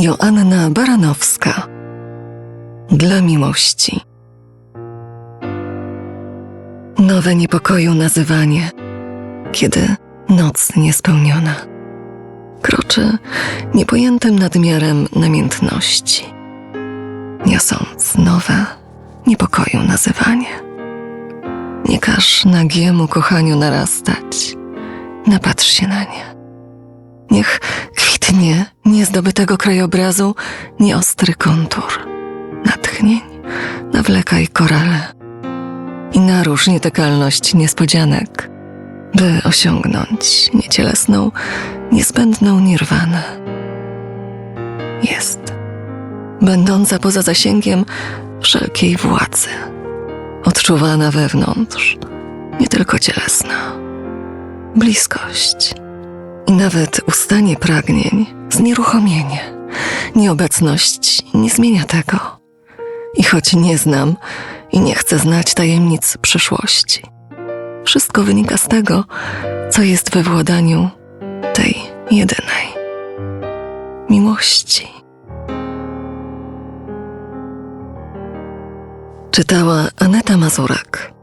Joanna Baranowska. Dla miłości. Nowe niepokoju nazywanie, kiedy noc niespełniona. Kroczy niepojętym nadmiarem namiętności, niosąc nowe niepokoju nazywanie. Nie każ nagiemu kochaniu narastać, napatrz się na nie. Niech kwitnie niezdobytego krajobrazu nieostry kontur, natchnień, nawlekaj korale. I narusz nietykalność niespodzianek, by osiągnąć niecielesną, niezbędną nirwanę. Jest, będąca poza zasięgiem wszelkiej władzy, odczuwana wewnątrz, nie tylko cielesna, bliskość nawet ustanie pragnień, znieruchomienie, nieobecność nie zmienia tego. I choć nie znam i nie chcę znać tajemnic przyszłości, wszystko wynika z tego, co jest we władaniu tej jedynej miłości. Czytała Aneta Mazurek.